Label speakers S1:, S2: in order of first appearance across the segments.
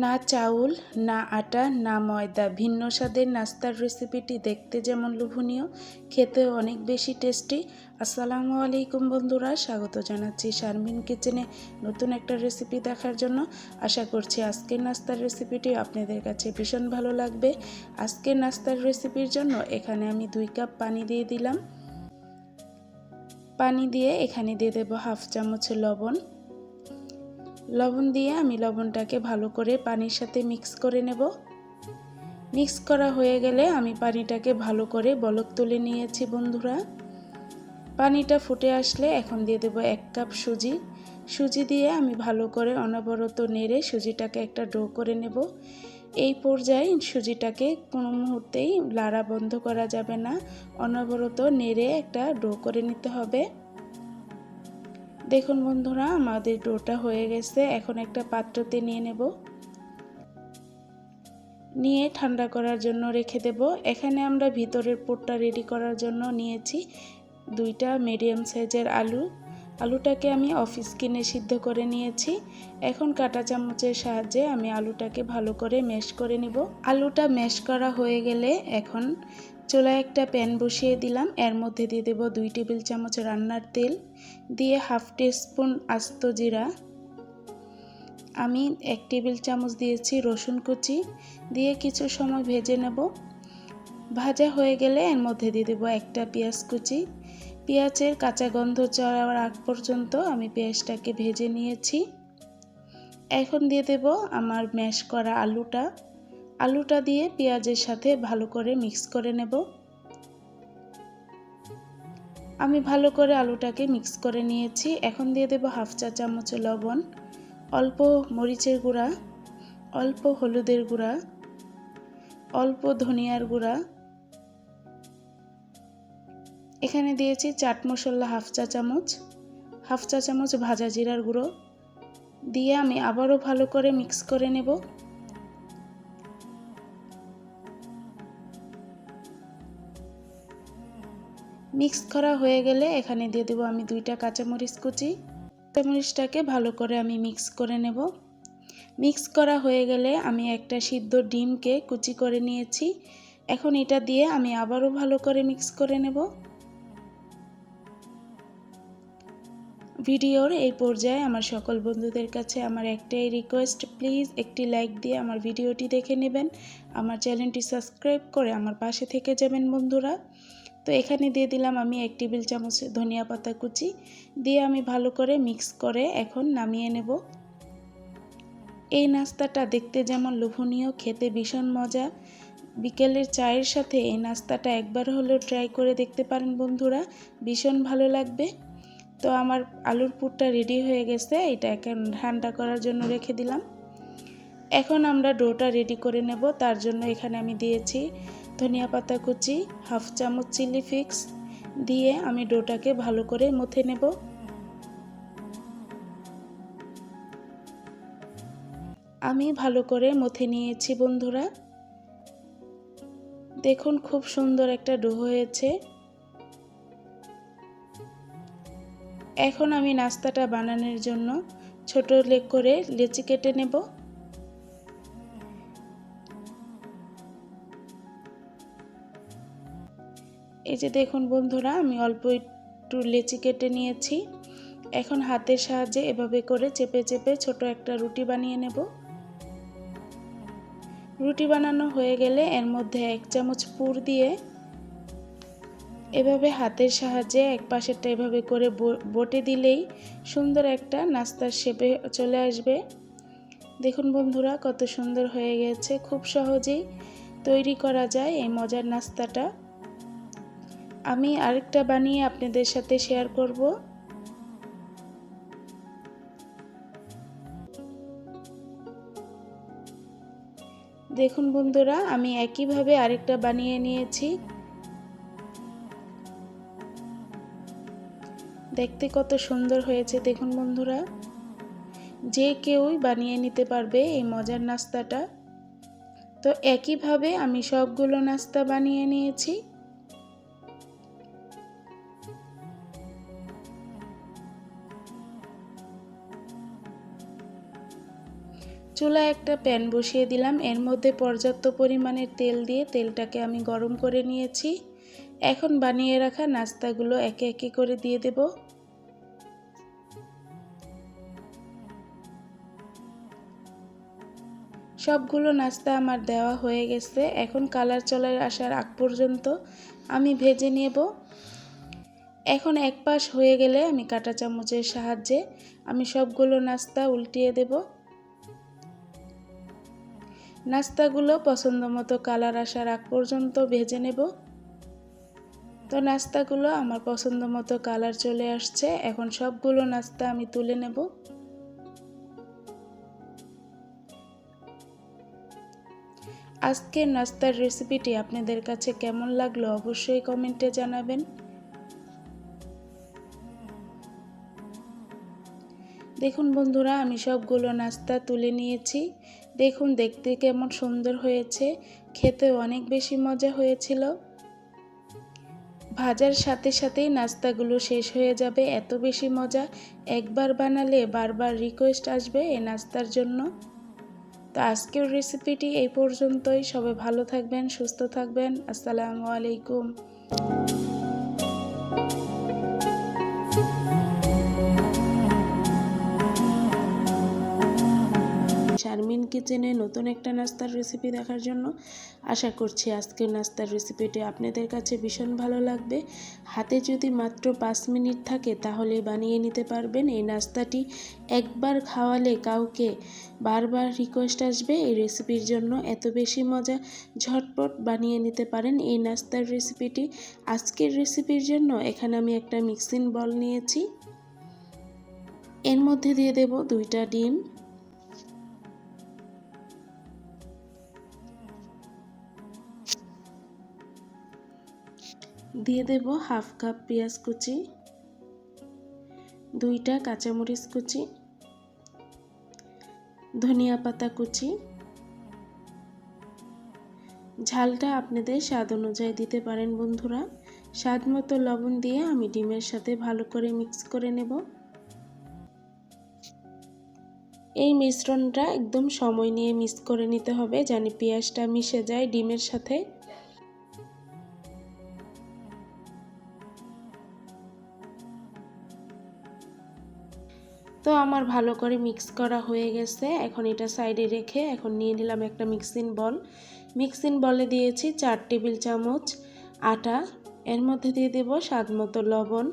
S1: না চাউল, না আটা, না ময়দা। ভিন্ন স্বাদের নাস্তার রেসিপিটি দেখতে যেমন লোভনীয়, খেতেও অনেক বেশি টেস্টি। আসসালামু আলাইকুম বন্ধুরা, স্বাগত জানাচ্ছি শারমিন কিচেনে নতুন একটা রেসিপি দেখার জন্য। আশা করছি আজকের নাস্তার রেসিপিটি আপনাদের কাছে ভীষণ ভালো লাগবে। আজকের নাস্তার রেসিপির জন্য এখানে আমি দুই কাপ পানি দিয়ে দিলাম। পানি দিয়ে এখানে দিয়ে দেবো হাফ চামচ লবণ। লবণ দিয়ে আমি লবণটাকে ভালো করে পানির সাথে মিক্স করে নেব। মিক্স করা হয়ে গেলে আমি পানিটাকে ভালো করে বলক তুলে নিয়েছি বন্ধুরা। পানিটা ফুটে আসলে এখন দিয়ে দেবো এক কাপ সুজি। সুজি দিয়ে আমি ভালো করে অনবরত নেড়ে সুজিটাকে একটা ডো করে নেব। এই পর্যায়ে সুজিটাকে কোনো মুহূর্তেই লাড়া বন্ধ করা যাবে না। অনবরত নেড়ে একটা ডো করে নিতে হবে। দেখুন বন্ধুরা, আমাদের ডোটা হয়ে গেছে। এখন একটা পাত্রতে নিয়ে নেব। নিয়ে ঠান্ডা করার জন্য রেখে দেব। এখানে আমরা ভিতরের পোটটা রেডি করার জন্য নিয়েছি দুইটা মিডিয়াম সাইজের আলু। আলুটাকে আমি অফিস কিনে সিদ্ধ করে নিয়েছি। এখন কাটা চামচের সাহায্যে আমি আলুটাকে ভালো করে ম্যাশ করে নিব। আলুটা ম্যাশ করা হয়ে গেলে এখন চুলায় একটা প্যান বসিয়ে দিলাম। এর মধ্যে দিয়ে দেব দুই টেবিল চামচ রান্নার তেল, দিয়ে হাফ স্পুন আস্ত জিরা। আমি এক টেবিল চামচ দিয়েছি রসুন কুচি, দিয়ে কিছু সময় ভেজে নেব। ভাজা হয়ে গেলে এর মধ্যে দিয়ে দেবো একটা পেঁয়াজ কুচি। পেঁয়াজের কাঁচা গন্ধ চড়ার আগ পর্যন্ত আমি পেঁয়াজটাকে ভেজে নিয়েছি। এখন দিয়ে দেব আমার ম্যাশ করা আলুটা। আলুটা দিয়ে পেঁয়াজের সাথে ভালো করে মিক্স করে নেব। আমি ভালো করে আলুটাকে মিক্স করে নিয়েছি। এখন দিয়ে দেব হাফ চা চামচ লবণ, অল্প মরিচের গুঁড়া, অল্প হলুদের গুঁড়া, অল্প ধনিয়ার গুঁড়া। এখানে দিয়েছি চাট মশলা হাফ চা চামচ, হাফ চা চামচ ভাজা জিরার গুঁড়ো। দিয়ে আমি আবারও ভালো করে মিক্স করে নেব। মিক্স করা হয়ে গেলে এখানে দিয়ে দেবো আমি দুইটা কাঁচামরিচ কুচি। কাঁচামরিচটাকে ভালো করে আমি মিক্স করে নেব। মিক্স করা হয়ে গেলে আমি একটা সিদ্ধ ডিমকে কুচি করে নিয়েছি। এখন এটা দিয়ে আমি আবারও ভালো করে মিক্স করে নেব। ভিডিওর এই পর্যায়ে আমার সকল বন্ধুদের কাছে আমার একটাই রিকোয়েস্ট প্লিজ একটি লাইক দিয়ে আমার ভিডিওটি দেখে নেবেন। আমার চ্যানেলটি সাবস্ক্রাইব করে আমার পাশে থেকে যাবেন বন্ধুরা। তো এখানে দিয়ে দিলাম আমি এক টেবিল চামচ ধনিয়া পাতা কুচি। দিয়ে আমি ভালো করে মিক্স করে এখন নামিয়ে নেব। এই নাস্তাটা দেখতে যেমন লোভনীয়, খেতে ভীষণ মজা। বিকেলের চায়ের সাথে এই নাস্তাটা একবার হলেও ট্রাই করে দেখতে পারেন বন্ধুরা, ভীষণ ভালো লাগবে। তো আমার আলুর পুরটা রেডি হয়ে গেছে, এটা এখন ঠান্ডা করার জন্য রেখে দিলাম। এখন আমরা ডোটা রেডি করে নেব, তার জন্য এখানে আমি দিয়েছি ধনিয়া পাতা কুচি, হাফ চামচ চিলি ফিক্স দিয়ে আমি ডোটাকে ভালো করে মথে নেব। আমি ভালো করে মথে নিয়েছি বন্ধুরা। দেখুন খুব সুন্দর একটা ডো হয়েছে। এখন আমি নাস্তাটা বানানোর জন্য ছোট করে লেচি কেটে নেব। এই যে দেখুন বন্ধুরা, আমি অল্প একটু লেচি কেটে নিয়েছি। এখন হাতের সাহায্যে এভাবে করে চেপে চেপে ছোট একটা রুটি বানিয়ে নেব। রুটি বানানো হয়ে গেলে এর মধ্যে এক চামচ পুর দিয়ে এভাবে হাতের সাহায্যে এক পাশেরটা এভাবে করে বটে দিলেই সুন্দর একটা নাস্তার শেপে চলে আসবে। দেখুন বন্ধুরা, কত সুন্দর হয়ে গেছে। খুব সহজেই তৈরি করা যায় এই মজার নাস্তাটা। আমি আরেকটা বানিয়ে আপনাদের সাথে শেয়ার করব। দেখুন বন্ধুরা, আমি একইভাবে আরেকটা বানিয়ে নিয়েছি। দেখতে কত সুন্দর হয়েছে, দেখুন বন্ধুরা। যে কেউই বানিয়ে নিতে পারবে এই মজার নাস্তাটা। তো একইভাবে আমি সবগুলো নাস্তা বানিয়ে নিয়েছি। চুলায় একটা প্যান বসিয়ে দিলাম। এর মধ্যে পর্যাপ্ত পরিমাণের তেল দিয়ে তেলটাকে আমি গরম করে নিয়েছি। এখন বানিয়ে রাখা নাস্তাগুলো একে একে করে দিয়ে দেব। সবগুলো নাস্তা আমার দেওয়া হয়ে গেছে। এখন কালার চলে আসার আগ পর্যন্ত আমি ভেজে নেব। এখন এক পাশ হয়ে গেলে আমি কাঁটা চামচের সাহায্যে আমি সবগুলো নাস্তা উল্টিয়ে দেব। নাস্তাগুলো পছন্দ মতো কালার আসার আগ পর্যন্ত ভেজে নেব। তো নাস্তাগুলো আমার পছন্দ মতো কালার চলে আসছে। এখন সবগুলো নাস্তা আমি তুলে নেব। আজকের নাস্তার রেসিপিটি আপনাদের কাছে কেমন লাগল অবশ্যই কমেন্টে জানাবেন। দেখুন বন্ধুরা, আমি সবগুলো নাস্তা তুলে নিয়েছি। দেখুন, দেখতে কেমন সুন্দর হয়েছে। খেতে অনেক বেশি মজা হয়েছিল। ভাজার সাথে সাথেই নাস্তাগুলো শেষ হয়ে যাবে। এত বেশি মজা একবার বানালে বারবার রিকোয়েস্ট আসবে এই নাস্তার জন্য। তো আজকের রেসিপিটি এই পর্যন্তই। সবাই ভালো থাকবেন, সুস্থ থাকবেন। আসসালামু আলাইকুম। শারমিন কিচেনে নতুন একটা নাস্তার রেসিপি দেখার জন্য আশা করছি আজকের নাস্তার রেসিপিটি আপনাদের কাছে ভীষণ ভালো লাগবে। হাতে যদি মাত্র পাঁচ মিনিট থাকে তাহলে বানিয়ে নিতে পারবেন। এই নাস্তাটি একবার খাওয়ালে কাউকে বারবার রিকোয়েস্ট আসবে। এই রেসিপির জন্য এত বেশি মজা ঝটপট বানিয়ে নিতে পারেন এই নাস্তার রেসিপিটি আজকের রেসিপির জন্য এখানে আমি একটা মিক্সিং বল নিয়েছি। এর মধ্যে দিয়ে দেব দুইটা ডিম দিয়ে দেব হাফ কাপ পেঁয়াজ কুচি, দুইটা কাঁচামরিচ কুচি, ধনিয়া পাতা কুচি। ঝালটা আপনাদের স্বাদ অনুযায়ী দিতে পারেন বন্ধুরা। স্বাদ মতো লবণ দিয়ে আমি ডিমের সাথে ভালো করে মিক্স করে নেব। এই মিশ্রণটা একদম সময় নিয়ে মিক্স করে নিতে হবে, জানি পেঁয়াজটা মিশে যায় ডিমের সাথে। তো আমার ভালো করে মিক্স করা হয়ে গেছে। এখন এটা সাইডে রেখে এখন নিয়ে নিলাম একটা মিক্সিং বল মিক্সিং বলে দিয়েছি চার টেবিল চামচ আটা। এর মধ্যে দিয়ে দেব স্বাদ মতো লবণ।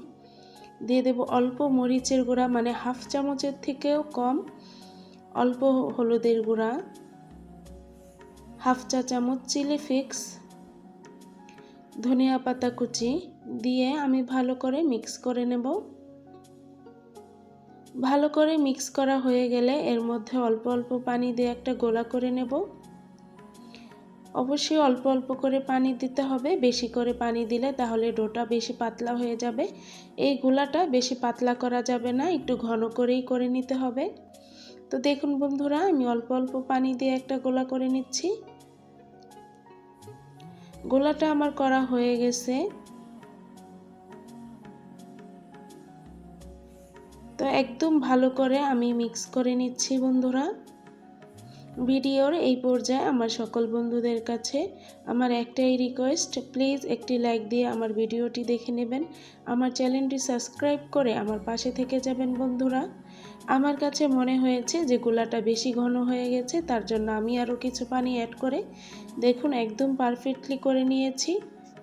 S1: দিয়ে দেব অল্প মরিচের গুঁড়া মানে হাফ চামচের থেকেও কম। অল্প হলুদের গুঁড়া। হাফ চা চামচ চিলি ফিক্স ধনিয়া পাতা কুচি। দিয়ে আমি ভালো করে মিক্স করে নেব। ভালো করে মিক্স করা হয়ে গেলে এর মধ্যে অল্প অল্প পানি দিয়ে একটা গোলা করে নেব। অবশ্যই অল্প অল্প করে পানি দিতে হবে। বেশি করে পানি দিলে তাহলে ডোটা বেশি পাতলা হয়ে যাবে। এই গোলাটা বেশি পাতলা করা যাবে না, একটু ঘন করেই করে নিতে হবে। তো দেখুন বন্ধুরা, আমি অল্প অল্প পানি দিয়ে একটা গোলা করে নিচ্ছি। গোলাটা আমার করা হয়ে গেছে। তো একদম ভালো করে আমি মিক্স করে নিচ্ছি বন্ধুরা। ভিডিওর এই পর্যায়ে আমার সকল বন্ধুদের কাছে আমার একটাই রিকোয়েস্ট প্লিজ একটি লাইক দিয়ে আমার ভিডিওটি দেখে নেবেন। আমার চ্যানেলটি সাবস্ক্রাইব করে আমার পাশে থেকে যাবেন বন্ধুরা। আমার কাছে মনে হয়েছে যে গোলাটা বেশি ঘন হয়ে গেছে, তার জন্য আমি আরও কিছু পানি অ্যাড করে দেখুন, একদম পারফেক্টলি করে নিয়েছি।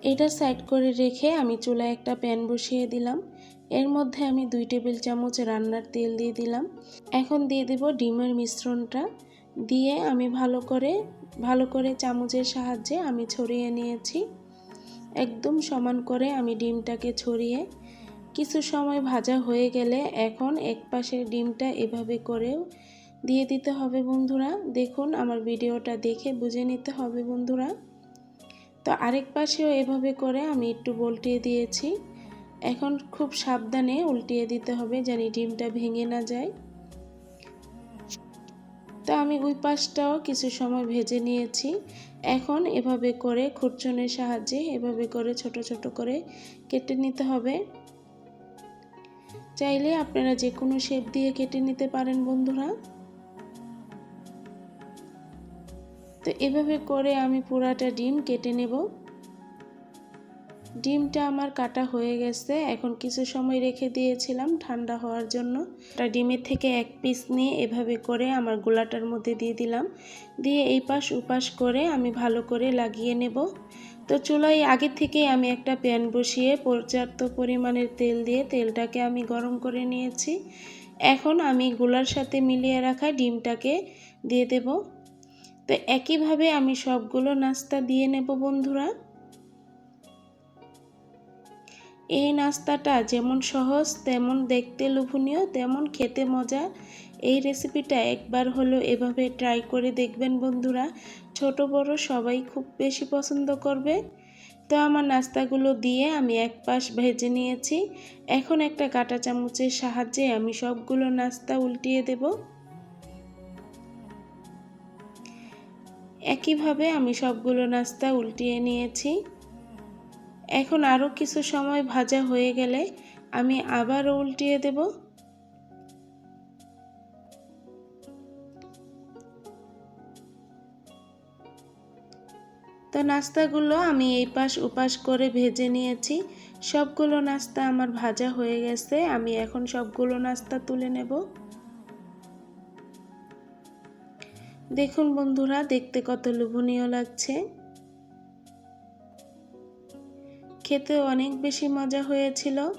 S1: এটা সাইড করে রেখে আমি চুলায় একটা প্যান বসিয়ে দিলাম। এর মধ্যে আমি দুই টেবিল চামচ রান্নার তেল দিয়ে দিলাম। এখন দিয়ে দেব ডিমের মিশ্রণটা। দিয়ে আমি ভালো করে ভালো করে চামচের সাহায্যে আমি ছড়িয়ে নিয়েছি। একদম সমান করে আমি ডিমটাকে ছড়িয়ে, কিছু সময় ভাজা হয়ে গেলে এখন এক পাশের ডিমটা এভাবে করেও দিয়ে দিতে হবে বন্ধুরা। দেখুন আমার ভিডিওটা দেখে বুঝে নিতে হবে বন্ধুরা। তো আরেক পাশেও এভাবে করে আমি একটু বল্টিয়ে দিয়েছি। এখন খুব সাবধানে উল্টিয়ে দিতে হবে যেন ডিমটা ভেঙে না যায়। তো আমি ওই পাশটাও কিছু সময় ভেজে নিয়েছি। এখন এভাবে করে খুরচনের সাহায্যে এভাবে করে ছোট ছোট করে কেটে নিতে হবে। চাইলে আপনারা যে কোনো শেপ দিয়ে কেটে নিতে পারেন বন্ধুরা। তো এভাবে করে আমি পুরাটা ডিম কেটে নেব। ডিমটা আমার কাটা হয়ে গেছে। এখন কিছু সময় রেখে দিয়েছিলাম ঠান্ডা হওয়ার জন্য। ডিমের থেকে এক পিস নিয়ে এভাবে করে আমার গোলাটার মধ্যে দিয়ে দিলাম। দিয়ে এই পাশ উপাস করে আমি ভালো করে লাগিয়ে নেব। তো চুলায় আগে থেকে আমি একটা প্যান বসিয়ে পর্যাপ্ত পরিমাণের তেল দিয়ে তেলটাকে আমি গরম করে নিয়েছি। এখন আমি গোলার সাথে মিলিয়ে রাখা ডিমটাকে দিয়ে দেব। তো একইভাবে আমি সবগুলো নাস্তা দিয়ে নেব বন্ধুরা। এই নাস্তাটা যেমন সহজ, তেমন দেখতে লোভনীয়, তেমন খেতে মজা। এই রেসিপিটা একবার হলো এভাবে ট্রাই করে দেখবেন বন্ধুরা। ছোট, বড় সবাই খুব বেশি পছন্দ করবে। তো আমার নাস্তাগুলো দিয়ে আমি এক পাশ ভেজে নিয়েছি। এখন একটা কাঁটা চামচের সাহায্যে আমি সবগুলো নাস্তা উল্টিয়ে দেব। একইভাবে আমি সবগুলো নাস্তা উল্টিয়ে নিয়েছি। এখন আরও কিছু সময় ভাজা হয়ে গেলে আমি আবারও উল্টিয়ে দেব। তো নাস্তাগুলো আমি এই পাশ উপাস করে ভেজে নিয়েছি। সবগুলো নাস্তা আমার ভাজা হয়ে গেছে, আমি এখন সবগুলো নাস্তা তুলে নেব। দেখুন বন্ধুরা, দেখতে কত লোভনীয় লাগছে। খেতে অনেক বেশি মজা হয়েছিল।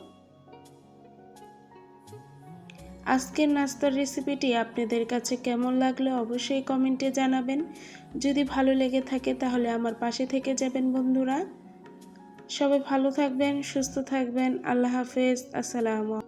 S1: আজকের নাস্তার রেসিপিটি আপনাদের কাছে কেমন লাগল অবশ্যই কমেন্টে জানাবেন। যদি ভালো লেগে থাকে তাহলে আমার পাশে থেকে যাবেন বন্ধুরা। সবাই ভালো থাকবেন, সুস্থ থাকবেন। আল্লাহ হাফেজ। আসসালামু